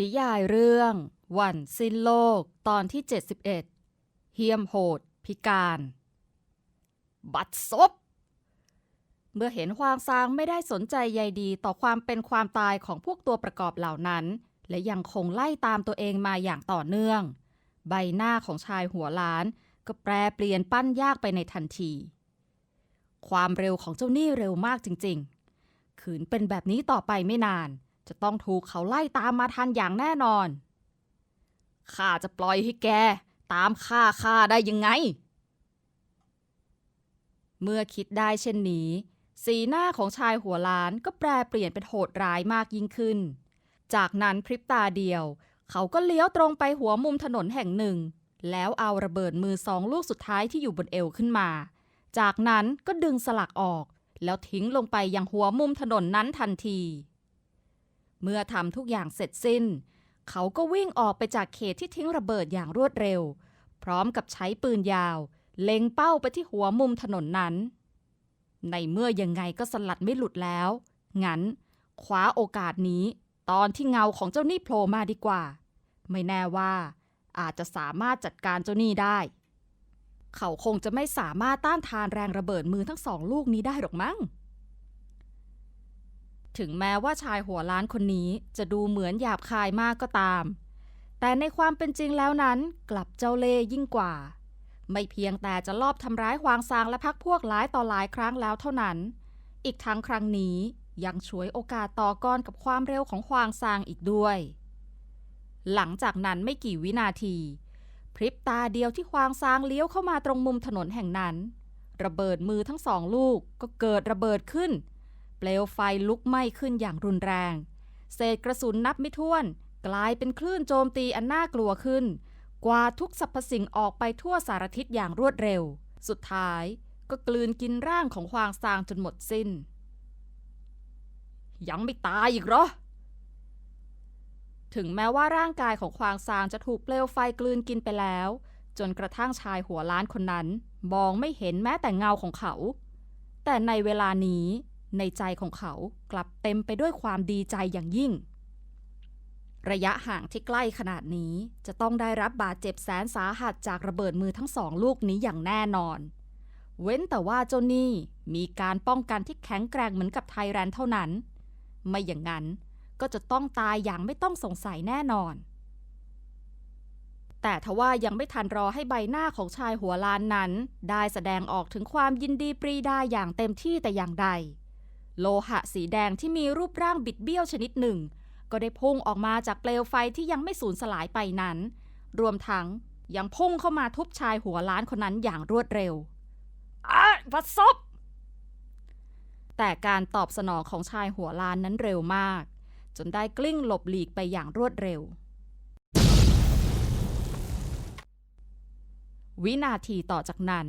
นิยายเรื่อง วันสิ้นโลกตอนที่ 71 เฮียมโหด พิการ บัดซบ เมื่อเห็นฮวางซางไม่ได้สนใจใยดีต่อความเป็นความตายของพวกตัวประกอบเหล่านั้น และยังคงไล่ตามตัวเองมาอย่างต่อเนื่อง ใบหน้าของชายหัวล้าน ก็แปรเปลี่ยนปั้นยากไปในทันที ความเร็วของเจ้านี่เร็วมากจริง ๆ ขืนเป็นแบบนี้ต่อไปไม่นาน จะต้องถูกเขาไล่ตามมาทันอย่างแน่นอน ข้าจะปล่อยให้แก ตามข้าข้าได้ยังไง เมื่อคิดได้เช่นนี้ สีหน้าของชายหัวล้านก็แปรเปลี่ยนเป็นโหดร้ายมากยิ่งขึ้น จากนั้นพริบตาเดียว เขาก็เลี้ยวตรงไปหัวมุมถนนแห่งหนึ่ง แล้วเอาระเบิดมือสองลูกสุดท้ายที่อยู่บนเอวขึ้นมา จากนั้นก็ดึงสลักออก แล้วทิ้งลงไปยังหัวมุมถนนนั้นทันที เมื่อทำทุกอย่างเสร็จสิ้น เขาก็วิ่งออกไปจากเขตที่ทิ้งระเบิดอย่างรวดเร็ว พร้อมกับใช้ปืนยาว เล็งเป้าไปที่หัวมุมถนนนั้น ในเมื่อยังไงก็สลัดไม่หลุดแล้ว งั้นคว้าโอกาสนี้ ตอนที่เงาของเจ้าหนี้โผล่มาดีกว่า ไม่แน่ว่า อาจจะสามารถจัดการเจ้าหนี้ได้ เขาคงจะไม่สามารถต้านทานแรงระเบิดมือทั้งสองลูกนี้ได้หรอกมั้ง ถึงแม้ว่าชายหัวล้านคนนี้จะดูเหมือนหยาบคายมากก็ตาม แต่ในความเป็นจริงแล้วนั้นกลับเจ้าเล่ยิ่งกว่า ไม่เพียงแต่จะลอบทำร้ายฮวางซางและพักพวกหลายต่อหลายครั้งแล้วเท่านั้น อีกทั้งครั้งนี้ยังฉวยโอกาสต่อกรกับความเร็วของฮวางซางอีกด้วย หลังจากนั้นไม่กี่วินาที พริบตาเดียวที่ฮวางซางเลี้ยวเข้ามาตรงมุมถนนแห่งนั้น ระเบิดมือทั้งสองลูกก็เกิดระเบิดขึ้น เปลวไฟลุกไหม้ขึ้นอย่างรุนแรง เศษกระสุนนับไม่ถ้วน กลายเป็นคลื่นโจมตีอันน่ากลัวขึ้น กว่าทุกสรรพสิ่งออกไปทั่วสารทิศอย่างรวดเร็ว สุดท้ายก็กลืนกินร่างของควางซางจนหมดสิ้น ยังไม่ตายอีกเหรอ ถึงแม้ว่าร่างกายของควางซางจะถูกเปลวไฟกลืนกินไปแล้ว จนกระทั่งชายหัวล้านคนนั้น มองไม่เห็นแม้แต่เงาของเขา แต่ในเวลานี้ ในใจของเขากลับเต็มไปด้วยความดีใจอย่างยิ่ง ระยะห่างที่ใกล้ขนาดนี้จะต้องได้รับบาดเจ็บแสนสาหัสจากระเบิดมือทั้งสองลูกนี้อย่างแน่นอน เว้นแต่ว่าเจ้านี่มีการป้องกันที่แข็งแกร่งเหมือนกับไทยแรนเท่านั้น ไม่อย่างนั้นก็จะต้องตายอย่างไม่ต้องสงสัยแน่นอน แต่ทว่ายังไม่ทันรอให้ใบหน้าของชายหัวล้านนั้น ได้แสดงออกถึงความยินดีปรีดาอย่างเต็มที่แต่อย่างใด โลหะสีแดงที่มีรูปร่างบิดเบี้ยวชนิดหนึ่ง ก็ได้พุ่งออกมาจากเปลวไฟที่ยังไม่สูญสลายไปนั้น รวมทั้งยังพุ่งเข้ามาทุบชายหัวล้านคนนั้นอย่างรวดเร็วอะวัดซบแต่การตอบสนองของชายหัวล้านนั้นเร็วมาก จนได้กลิ้งหลบหลีกไปอย่างรวดเร็ว วินาทีต่อจากนั้น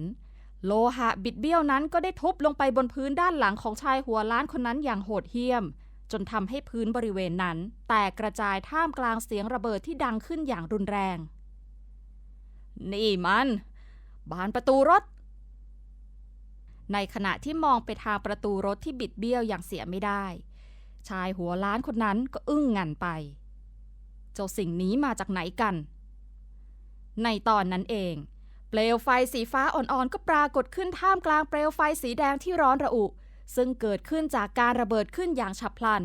โลหะบิดเบี้ยวนั้นก็ได้ทุบลงไปบนพื้นด้านหลังของชายหัวล้านคนนั้นอย่างโหดเหี้ยม จนทำให้พื้นบริเวณนั้น แตกกระจายท่ามกลางเสียงระเบิดที่ดังขึ้นอย่างรุนแรง นี่มัน บานประตูรถ ในขณะที่มองไปทางประตูรถที่บิดเบี้ยวอย่างเสียไม่ได้ ชายหัวล้านคนนั้นก็อึ้งงันไป เจ้าสิ่งนี้มาจากไหนกัน ในตอนนั้นเอง เปลวไฟสีฟ้าอ่อนๆ ก็ปรากฏขึ้นท่ามกลางเปลวไฟสีแดงที่ร้อนระอุ ซึ่งเกิดขึ้นจากการระเบิดขึ้นอย่างฉับพลัน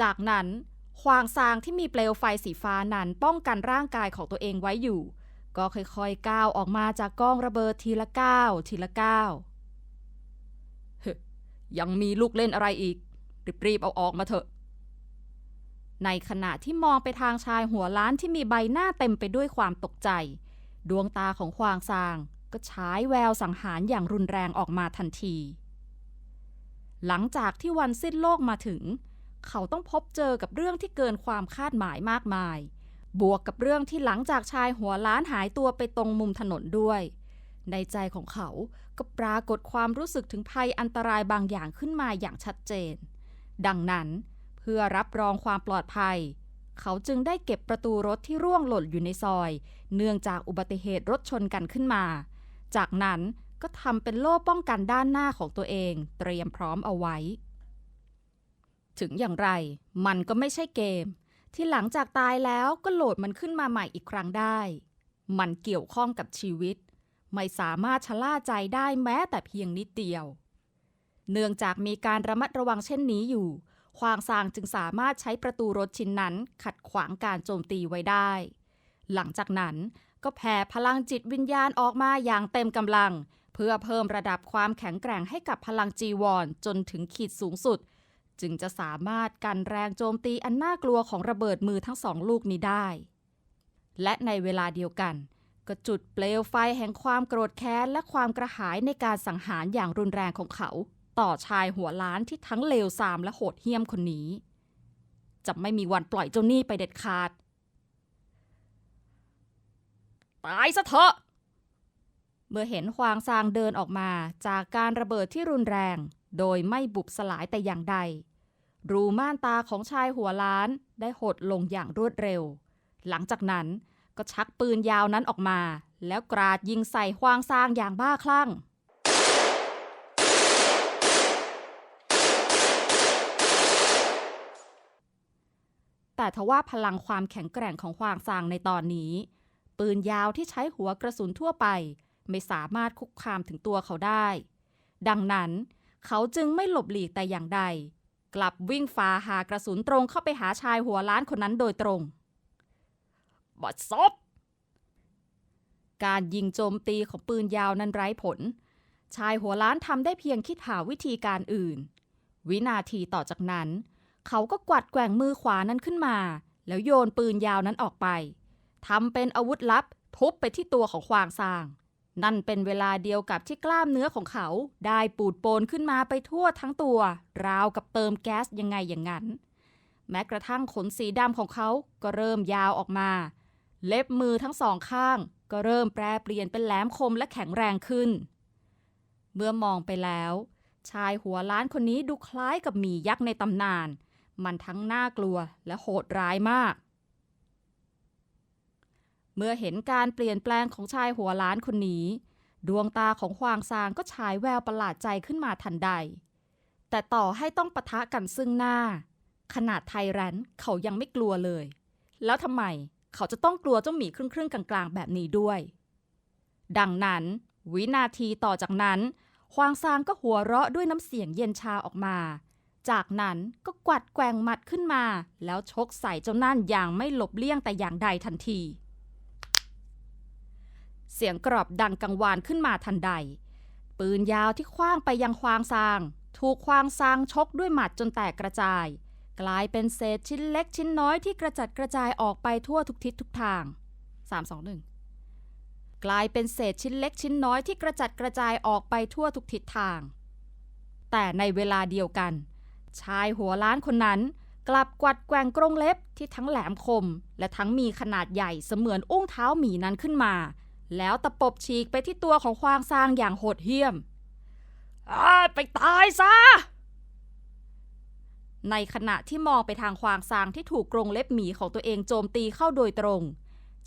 จากนั้นควางซางที่มีเปลวไฟสีฟ้านั้นป้องกันร่างกายของตัวเองไว้อยู่ ก็ค่อยๆก้าวออกมาจากกองระเบิดทีละก้าวทีละก้าวยังมีลูกเล่นอะไรอีก รีบๆเอาออกมาเถอะ ในขณะที่มองไปทางชายหัวล้านที่มีใบหน้าเต็มไปด้วยความตกใจ ดวงตาของควางซางก็ฉายแววสังหารอย่างรุนแรงออกมาทันที หลังจากที่วันสิ้นโลกมาถึง เขาต้องพบเจอกับเรื่องที่เกินความคาดหมายมากมาย บวกกับเรื่องที่หลังจากชายหัวล้านหายตัวไปตรงมุมถนนด้วย ในใจของเขาก็ปรากฏความรู้สึกถึงภัยอันตรายบางอย่างขึ้นมาอย่างชัดเจน ดังนั้นเพื่อรับรองความปลอดภัย เขาจึงได้เก็บประตูรถที่ร่วงหล่นอยู่ในซอย เนื่องจากอุบัติเหตุรถชนกันขึ้นมา จากนั้นก็ทำเป็นโล่ป้องกันด้านหน้าของตัวเอง เตรียมพร้อมเอาไว้ ถึงอย่างไร มันก็ไม่ใช่เกม ที่หลังจากตายแล้วก็โหลดมันขึ้นมาใหม่อีกครั้งได้ มันเกี่ยวข้องกับชีวิต ไม่สามารถชะล่าใจได้แม้แต่เพียงนิดเดียว เนื่องจากมีการระมัดระวังเช่นนี้อยู่ ควางซางจึงสามารถใช้ประตูรถชิ้นนั้น ขัดขวางการโจมตีไว้ได้ หลังจากนั้นก็แผ่พลังจิตวิญญาณออกมาอย่างเต็มกำลัง เพื่อเพิ่มระดับความแข็งแกร่งให้กับพลังจีวรจนถึงขีดสูงสุด จึงจะสามารถกันแรงโจมตีอันน่ากลัวของระเบิดมือทั้งสองลูกนี้ได้ และในเวลาเดียวกัน ก็จุดเปลวไฟแห่งความโกรธแค้นและความกระหายในการสังหารอย่างรุนแรงของเขา ต่อชายหัวล้านที่ทั้งเลวทรามและโหดเหี้ยมคนนี้ จะไม่มีวันปล่อยเจ้าหนี้ไปเด็ดขาด ตายซะเถอะ เมื่อเห็นฮวางซางเดินออกมาจากการระเบิดที่รุนแรง โดยไม่บุบสลายแต่อย่างใด รูม่านตาของชายหัวล้านได้หดลงอย่างรวดเร็ว หลังจากนั้นก็ชักปืนยาวนั้นออกมา แล้วกราดยิงใส่ฮวางซางอย่างบ้าคลั่ง แต่ทว่าพลังความแข็งแกร่งของฮวางซางในตอนนี้ ปืนยาวที่ใช้หัวกระสุนทั่วไป ไม่สามารถคุกคามถึงตัวเขาได้ ดังนั้น เขาจึงไม่หลบหลีกแต่อย่างใด กลับวิ่งฝ่าหากระสุนตรงเข้าไปหาชายหัวล้านคนนั้นโดยตรงบัดซบการยิงโจมตีของปืนยาวนั้นไร้ผล ชายหัวล้านทำได้เพียงคิดหาวิธีการอื่น วินาทีต่อจากนั้น เขาก็กวัดแกว่งมือขวานั้นขึ้นมา แล้วโยนปืนยาวนั้นออกไปทำเป็นอาวุธลับทุบไปที่ตัวของควางซาง นั่นเป็นเวลาเดียวกับที่กล้ามเนื้อของเขา ได้ปูดโปนขึ้นมาไปทั่วทั้งตัว ราวกับเติมแก๊สยังไงอย่างนั้น แม้กระทั่งขนสีดำของเขาก็เริ่มยาวออกมา เล็บมือทั้งสองข้าง ก็เริ่มแปรเปลี่ยนเป็นแหลมคมและแข็งแรงขึ้น เมื่อมองไปแล้ว ชายหัวล้านคนนี้ดูคล้ายกับหมียักษ์ในตำนาน มันทั้งน่ากลัวและโหดร้ายมาก เมื่อเห็นการเปลี่ยนแปลงของชายหัวล้านคนนี้ ดวงตาของควางซางก็ฉายแววประหลาดใจขึ้นมาทันใด แต่ต่อให้ต้องปะทะกันซึ่งหน้า ขนาดไทยแรนเขายังไม่กลัวเลย แล้วทำไมเขาจะต้องกลัวเจ้าหมีครึ่งๆกลางๆ แบบนี้ด้วย ดังนั้น วินาทีต่อจากนั้นควางซางก็หัวเราะด้วยน้ำเสียงเย็นชาออกมา จากนั้นก็กวัดแกว่งหมัดขึ้นมา แล้วชกใส่เจ้านั่นอย่างไม่หลบเลี่ยงแต่อย่างใดทันที เสียงกรอบดังกังวานขึ้นมาทันใด ปืนยาวที่คว้างไปยังควางซาง ถูกควางซางชกด้วยหมัดจนแตกกระจาย กลายเป็นเศษชิ้นเล็กชิ้นน้อยที่กระจัดกระจายออกไปทั่วทุกทิศทุกทาง 321 กลายเป็นเศษชิ้นเล็กชิ้นน้อยที่กระจัดกระจายออกไปทั่วทุกทิศทาง แต่ในเวลาเดียวกัน ชายหัวล้านคนนั้น กลับกวัดแกว่งกรงเล็บที่ทั้งแหลมคม และทั้งมีขนาดใหญ่เสมือนอุ้งเท้าหมีนั้นขึ้นมา แล้วตะปบฉีกไปที่ตัวของควางซางอย่างโหดเหี้ยมไปตายซะ ในขณะที่มองไปทางควางซางที่ถูกกรงเล็บหมีของตัวเองโจมตีเข้าโดยตรง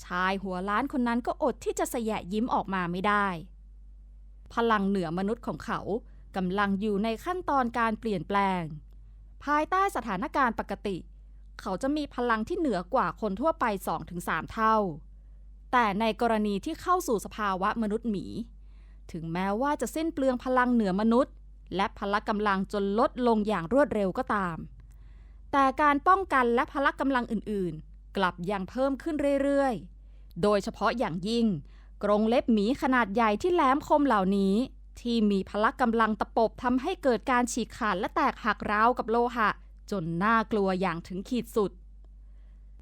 ชายหัวล้านคนนั้นก็อดที่จะสยะยิ้มออกมาไม่ได้ พลังเหนือมนุษย์ของเขากำลังอยู่ในขั้นตอนการเปลี่ยนแปลง ภายใต้สถานการณ์ปกติ เขาจะมีพลังที่เหนือกว่าคนทั่วไป 2-3 เท่า แต่ในกรณีที่เข้าสู่สภาวะมนุษย์หมี ถึงแม้ว่าจะสิ้นเปลืองพลังเหนือมนุษย์ และพละกำลังจนลดลงอย่างรวดเร็วก็ตาม แต่การป้องกันและพละกำลังอื่นๆ กลับยังเพิ่มขึ้นเรื่อยๆ โดยเฉพาะอย่างยิ่ง กรงเล็บหมีขนาดใหญ่ที่แหลมคมเหล่านี้ ที่มีพละกำลังตะปบทำให้เกิดการฉีกขาดและแตกหักร้าวกับโลหะ จนน่ากลัวอย่างถึงขีดสุด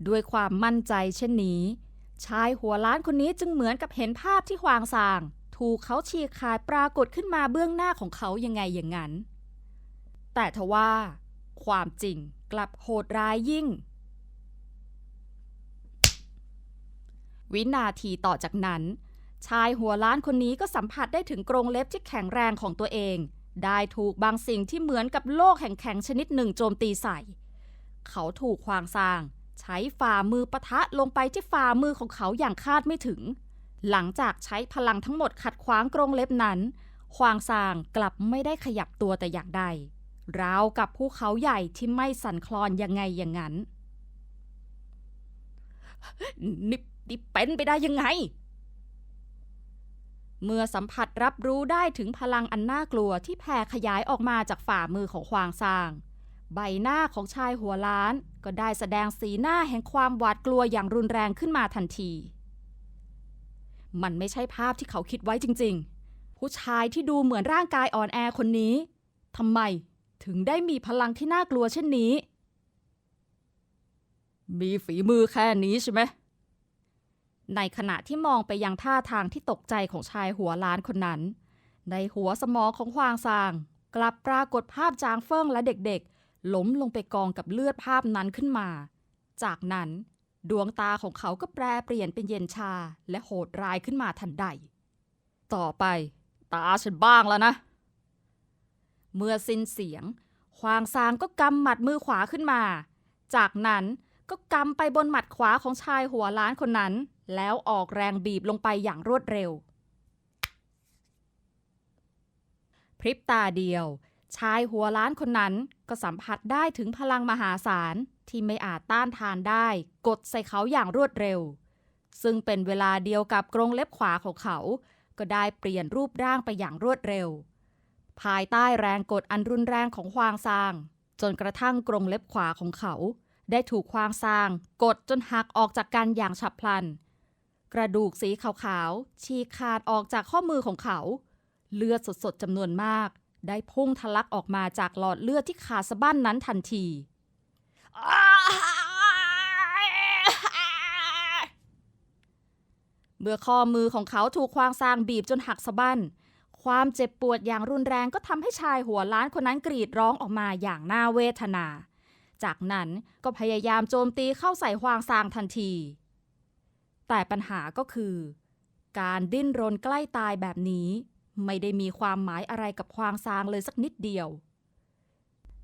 ด้วยความมั่นใจเช่นนี้ชายหัวล้านคนนี้จึงเหมือนกับเห็นภาพที่ควางซาง ถูกเขาฉีกขาดปรากฏขึ้นมาเบื้องหน้าของเขายังไงอย่างนั้น แต่ทว่า ความจริงกลับโหดร้ายยิ่ง วินาทีต่อจากนั้น ชายหัวล้านคนนี้ก็สัมผัสได้ถึงกรงเล็บที่แข็งแรงของตัวเอง ได้ถูกบางสิ่งที่เหมือนกับโลกแข็งๆชนิดหนึ่งโจมตีใส่ เขาถูกควางซาง ใช้ฝ่ามือปะทะลงไปที่ฝ่ามือของเขาอย่างคาดไม่ถึง หลังจากใช้พลังทั้งหมดขัดขวางกรงเล็บนั้น ควางซางกลับไม่ได้ขยับตัวแต่อย่างใดราวกับภูเขาใหญ่ที่ไม่สั่นคลอนยังไงอย่างนั้นนี่นี่เป็นไปได้ยังไง เมื่อสัมผัสรับรู้ได้ถึงพลังอันน่ากลัวที่แผ่ขยายออกมาจากฝ่ามือของควางซาง ใบหน้าของชายหัวล้าน ก็ได้แสดงสีหน้าแห่งความหวาดกลัวอย่างรุนแรงขึ้นมาทันที มันไม่ใช่ภาพที่เขาคิดไว้จริง ๆ ผู้ชายที่ดูเหมือนร่างกายอ่อนแอคนนี้ทำไมถึงได้มีพลังที่น่ากลัวเช่นนี้ มีฝีมือแค่นี้ใช่ไหม ในขณะที่มองไปยังท่าทางที่ตกใจของชายหัวล้านคนนั้น ในหัวสมองของฮวางซาง กลับปรากฏภาพจางเฟิงและเด็กๆ ล้มลงไปกองกับเลือดภาพนั้นขึ้นมา จากนั้น ดวงตาของเขาก็แปรเปลี่ยนเป็นเย็นชาและโหดร้ายขึ้นมาทันใด ต่อไป ตาฉันบ้างแล้วนะ เมื่อสิ้นเสียง ควางซางก็กำหมัดมือขวาขึ้นมา จากนั้นก็กำไปบนหมัดขวาของชายหัวล้านคนนั้น แล้วออกแรงบีบลงไปอย่างรวดเร็ว พริบตาเดียว ชายหัวล้านคนนั้นก็สัมผัสได้ถึงพลังมหาศาลที่ไม่อาจต้านทานได้ กดใส่เขาอย่างรวดเร็ว ซึ่งเป็นเวลาเดียวกับกรงเล็บขวาของเขา ก็ได้เปลี่ยนรูปร่างไปอย่างรวดเร็ว ภายใต้แรงกดอันรุนแรงของควางซาง จนกระทั่งกรงเล็บขวาของเขาได้ถูกควางซาง กดจนหักออกจากกันอย่างฉับพลัน กระดูกสีขาวๆ ฉีกขาดออกจากข้อมือของเขา เลือดสดๆจำนวนมาก ได้พุ่งทะลักออกมาจากหลอดเลือดที่ขาดสะบั้นนั้นทันที เมื่อข้อมือของเขาถูกควางซางบีบจนหักสะบั้น ความเจ็บปวดอย่างรุนแรงก็ทำให้ชายหัวล้านคนนั้นกรีดร้องออกมาอย่างน่าเวทนา จากนั้นก็พยายามโจมตีเข้าใส่ควางซางทันที แต่ปัญหาก็คือ การดิ้นรนใกล้ตายแบบนี้ ไม่ได้มีความหมายอะไรกับควางซางเลยสักนิดเดียว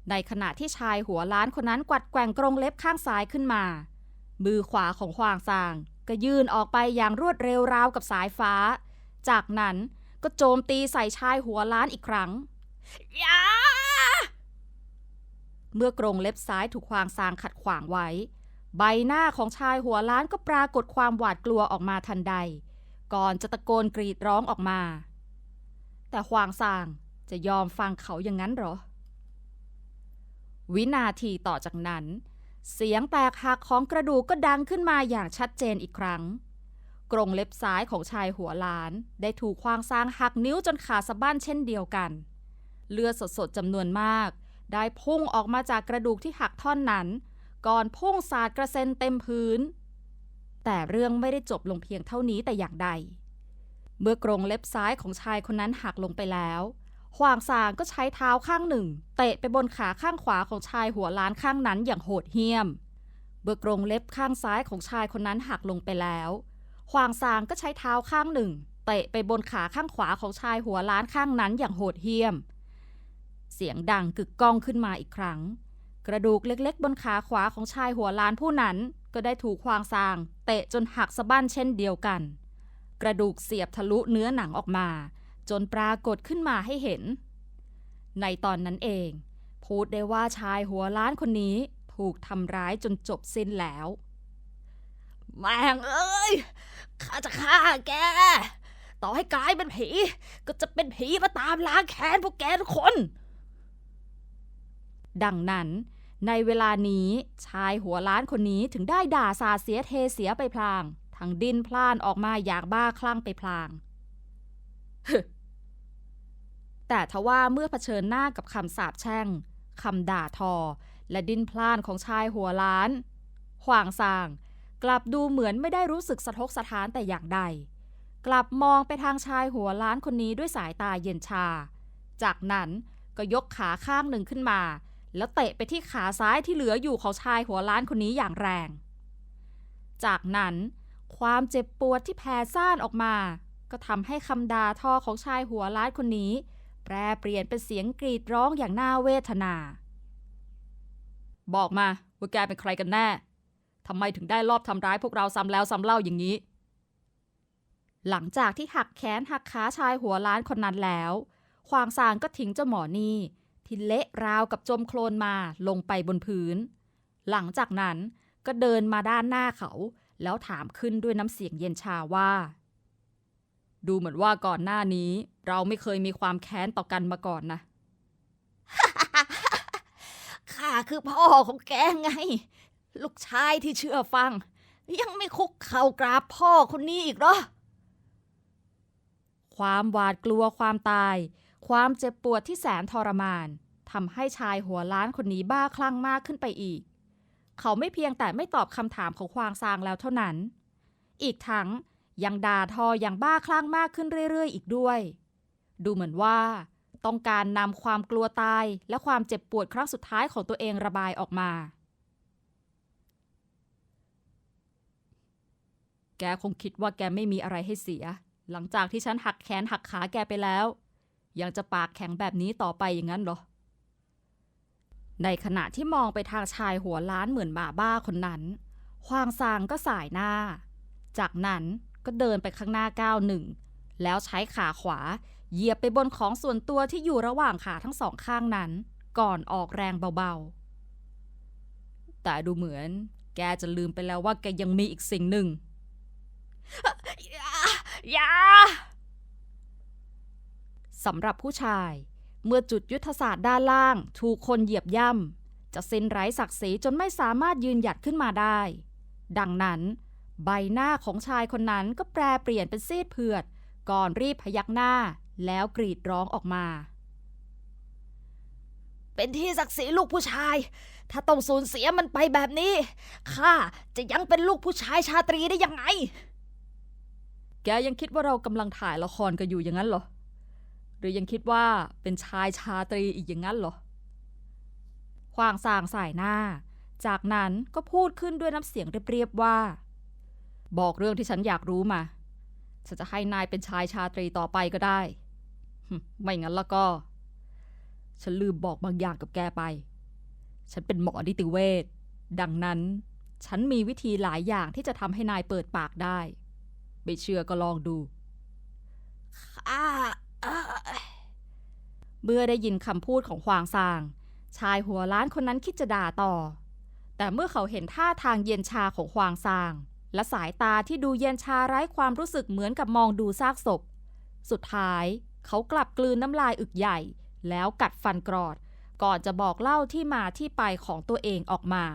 ในขณะที่ชายหัวล้านคนนั้นกวัดแกว่งกรงเล็บข้างซ้ายขึ้นมา มือขวาของควางซางก็ยื่นออกไปอย่างรวดเร็วราวกับสายฟ้า จากนั้นก็โจมตีใส่ชายหัวล้านอีกครั้งยาเมื่อกรงเล็บซ้ายถูกควางซางขัดขวางไว้ ใบหน้าของชายหัวล้านก็ปรากฏความหวาดกลัวออกมาทันใด ก่อนจะตะโกนกรีดร้องออกมา แต่ควางซางจะยอมฟังเขาอย่างนั้นหรอ วินาทีต่อจากนั้น เสียงแตกหักของกระดูกก็ดังขึ้นมาอย่างชัดเจนอีกครั้ง กรงเล็บซ้ายของชายหัวล้าน ได้ถูกควางซางหักนิ้วจนขาสะบั้นเช่นเดียวกัน เลือดสดๆจำนวนมาก ได้พุ่งออกมาจากกระดูกที่หักท่อนนั้น ก่อนพุ่งสาดกระเซ็นเต็มพื้น แต่เรื่องไม่ได้จบลงเพียงเท่านี้แต่อย่างใด เมื่อกรงเล็บซ้ายของชายคนนั้นหักลงไปแล้วขวางซางก็ใช้เท้าข้างหนึ่ง เตะไปบนขาข้างขวาของชายหัวล้านข้างนั้นอย่างโหดเหี้ยมเมื่อกรงเล็บข้างซ้ายของชายคนนั้นหักลงไปแล้วขวางซางก็ใช้เท้าข้างหนึ่ง เตะไปบนขาข้างขวาของชายหัวล้านข้างนั้นอย่างโหดเหี้ยม เสียงดังกึกก้องขึ้นมาอีกครั้ง กระดูกเล็กๆ บนขาขวาของชายหัวล้านผู้นั้น ก็ได้ถูกควางซาง เตะจนหักสะบั้นเช่นเดียวกัน กระดูกเสียบทะลุเนื้อหนังออกมา จนปรากฏขึ้นมาให้เห็น ในตอนนั้นเอง พูดได้ว่าชายหัวล้านคนนี้ถูกทำร้ายจนจบสิ้นแล้ว แม่งเอ้ยข้าจะฆ่าแก ต่อให้กลายเป็นผี ก็จะเป็นผีมาตามล้างแค้นพวกแกทุกคน ดังนั้น ในเวลานี้ชายหัวล้านคนนี้ถึงได้ด่าสาเสียเทเสียไปพลาง ทั้งดิ้นพล่านออกมาอยากบ้าคลั่งไปพลาง แต่ทว่าเมื่อเผชิญหน้ากับคำสาปแช่งคำด่าทอ และดิ้นพล่านของชายหัวล้านขวางซาง กลับดูเหมือนไม่ได้รู้สึกสะทกสะท้านแต่อย่างใด กลับมองไปทางชายหัวล้านคนนี้ด้วยสายตาเย็นชา จากนั้นก็ยกขาข้างหนึ่งขึ้นมา แล้วเตะไปที่ขาซ้ายที่เหลืออยู่ของชายหัวล้านคนนี้อย่างแรง จากนั้นความเจ็บปวดที่แผ่ซ่านออกมา ก็ทำให้คำด่าทอของชายหัวล้านคนนี้ แปรเปลี่ยนเป็นเสียงกรีดร้องอย่างน่าเวทนา บอกมาว่าแกเป็นใครกันแน่ทำไมถึงได้ลอบทำร้ายพวกเราซ้ำแล้วซ้ำเล่าอย่างนี้ หลังจากที่หักแขนหักขาชายหัวล้านคนนั้นแล้วควางซางก็ทิ้งเจ้าหมอนี่ ที่เละราวกับจมโคลนมาลงไปบนพื้น หลังจากนั้นก็เดินมาด้านหน้าเขา แล้วถามขึ้นด้วยน้ำเสียงเย็นชาว่า ดูเหมือนว่าก่อนหน้านี้ เราไม่เคยมีความแค้นต่อกันมาก่อนนะข้าคือพ่อของแกไง ลูกชายที่เชื่อฟัง ยังไม่คุกเข่ากราบพ่อคนนี้อีกเหรอ ความหวาดกลัวความตาย ความเจ็บปวดที่แสนทรมานทำให้ชายหัวล้านคนนี้บ้าคลั่งมากขึ้นไปอีก เขาไม่เพียงแต่ไม่ตอบคำถามของควางซางแล้วเท่านั้น อีกทั้งยังด่าทออย่างบ้าคลั่งมากขึ้นเรื่อย ๆ อีกด้วย ดูเหมือนว่า ต้องการนำความกลัวตายและความเจ็บปวดครั้งสุดท้ายของตัวเองระบายออกมา แกคงคิดว่าแกไม่มีอะไรให้เสีย หลังจากที่ฉันหักแขนหักขาแกไปแล้ว ยังจะปากแข็งแบบนี้ต่อไปอย่างนั้นเหรอ ในขณะที่มองไปทางชายหัวล้านเหมือนหมาบ้าคนนั้น ควางซางก็สายหน้า จากนั้นก็เดินไปข้างหน้าก้าวหนึ่ง แล้วใช้ขาขวาเหยียบไปบนของส่วนตัวที่อยู่ระหว่างขาทั้งสองข้างนั้น ก่อนออกแรงเบาๆ แต่ดูเหมือนแกจะลืมไปแล้วว่าแกยังมีอีกสิ่งหนึ่งอย่า สำหรับผู้ชาย เมื่อจุดยุทธศาสตร์ด้านล่าง ถูกคนเหยียบย่ำจะสิ้นไร้ศักดิ์ศรีจนไม่สามารถยืนหยัดขึ้นมาได้ ดังนั้น ใบหน้าของชายคนนั้นก็แปรเปลี่ยนเป็นซีดเผือด ก่อนรีบพยักหน้าแล้วกรีดร้องออกมา เป็นที่ศักดิ์ศรีลูกผู้ชาย ถ้าต้องสูญเสียมันไปแบบนี้ข้าจะยังเป็นลูกผู้ชายชาตรีได้ยังไง แกยังคิดว่าเรากำลังถ่ายละครกันอยู่อย่างนั้นเหรอ หรือยังคิดว่าเป็นชายชาตรีอีกอย่างนั้นเหรอควางสางสายหน้า จากนั้นก็พูดขึ้นด้วยน้ำเสียงเรียบๆว่า บอกเรื่องที่ฉันอยากรู้มาฉันจะให้นายเป็นชายชาตรีต่อไปก็ได้ ไม่งั้นแล้วก็ ฉันลืมบอกบางอย่างกับแกไป ฉันเป็นหมอนิติเวช ดังนั้น ฉันมีวิธีหลายอย่างที่จะทำให้นายเปิดปากได้ ไม่เชื่อก็ลองดู ข้า เมื่อได้ยินคำพูดของควางซาง ชายหัวล้านคนนั้นคิดจะด่าต่อ แต่เมื่อเขาเห็นท่าทางเย็นชาของควางซาง และสายตาที่ดูเย็นชาไร้ความรู้สึกเหมือนกับมองดูซากศพ สุดท้ายเขากลับกลืนน้ำลายอึกใหญ่ แล้วกัดฟันกรอด ก่อนจะบอกเล่าที่มาที่ไปของตัวเองออกมา